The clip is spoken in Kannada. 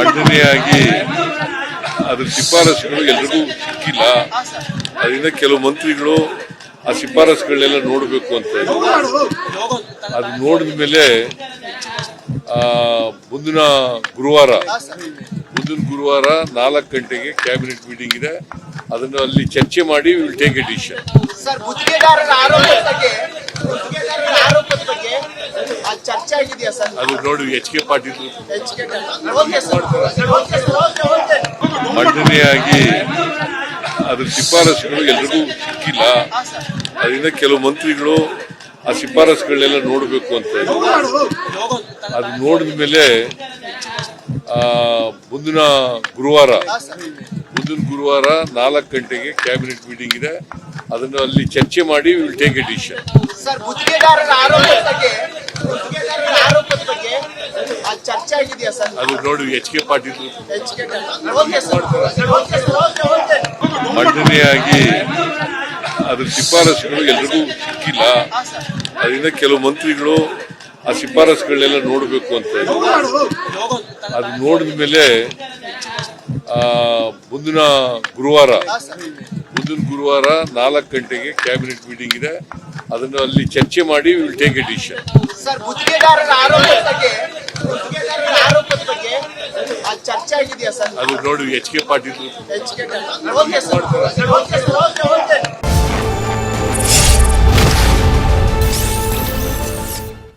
ಮಂಡನೆಯಾಗಿ ಅದ್ರ ಶಿಫಾರಸುಗಳು ಎಲ್ರಿಗೂ ಸಿಕ್ಕಿಲ್ಲ. ಅದರಿಂದ ಕೆಲವು ಮಂತ್ರಿಗಳು ಆ ಶಿಫಾರಸುಗಳನ್ನೆಲ್ಲ ನೋಡಬೇಕು ಅಂತ ಅದು ನೋಡಿದ ಮೇಲೆ ಮುಂದಿನ ಗುರುವಾರ ಮುಂದಿನ ಗುರುವಾರ ನಾಲ್ಕು ಗಂಟೆಗೆ ಕ್ಯಾಬಿನೆಟ್ ಮೀಟಿಂಗ್ ಇದೆ. ಅದನ್ನು ಅಲ್ಲಿ ಚರ್ಚೆ ಮಾಡಿ will take a decision sir ಗುತ್ತಿಗೆದಾರರ ಆರೋಪದ ಬಗ್ಗೆ ಗುತ್ತಿಗೆದಾರರ ಆರೋಪದ ಬಗ್ಗೆ ಆ ಚರ್ಚೆ ಆಗಿದೆಯಾ ಸರ್ ಅದು ನೋಡಿ ಎಚ್ ಕೆ ಪಾಟೀಲ್ ಮಂಡನೆಯಾಗಿ ಅದ್ರ ಶಿಫಾರಸುಗಳು ಎಲ್ರಿಗೂ ಸಿಕ್ಕಿಲ್ಲ. ಅದರಿಂದ ಕೆಲವು ಮಂತ್ರಿಗಳು ಆ ಶಿಫಾರಸುಗಳನ್ನೆಲ್ಲ ನೋಡಬೇಕು ಅಂತ. ಅದು ನೋಡಿದ ಮೇಲೆ ಮುಂದಿನ ಗುರುವಾರ ಮುಂದಿನ ಗುರುವಾರ ನಾಲ್ಕು ಗಂಟೆಗೆ ಕ್ಯಾಬಿನೆಟ್ ಮೀಟಿಂಗ್ ಇದೆ. ಅದನ್ನು ಅಲ್ಲಿ ಚರ್ಚೆ ಮಾಡಿ ವಿಲ್ ಟೇಕ್ ಎ ಡಿಸಿಷನ್ ಆಗಿದೆಯಾ ಸರ್? ಅದು ನೋಡಿ ಎಚ್ ಕೆ ಪಾಟೀಲ್ ಮಂಡನೆಯಾಗಿ ಅದ್ರ ಶಿಫಾರಸುಗಳು ಎಲ್ರಿಗೂ ಸಿಕ್ಕಿಲ್ಲ. ಅದರಿಂದ ಕೆಲವು ಮಂತ್ರಿಗಳು ಆ ಶಿಫಾರಸುಗಳನ್ನೆಲ್ಲ ನೋಡಬೇಕು ಅಂತ. ಅದು ನೋಡಿದ ಮೇಲೆ ಮುಂದಿನ ಗುರುವಾರ ಮುಂದಿನ ಗುರುವಾರ ನಾಲ್ಕು ಗಂಟೆಗೆ ಕ್ಯಾಬಿನೆಟ್ ಮೀಟಿಂಗ್ ಇದೆ. ಅದನ್ನು ಅಲ್ಲಿ ಚರ್ಚೆ ಮಾಡಿ ವಿಲ್ ಟೇಕ್ ಎ ಡಿಸಿಷನ್ ಆ ಚರ್ಚೆ ಆಗಿದೆಯಾ ಸರ್. ಅದು ನೋಡಿ ಎಚ್ ಕೆ ಪಾಟೀಲ್.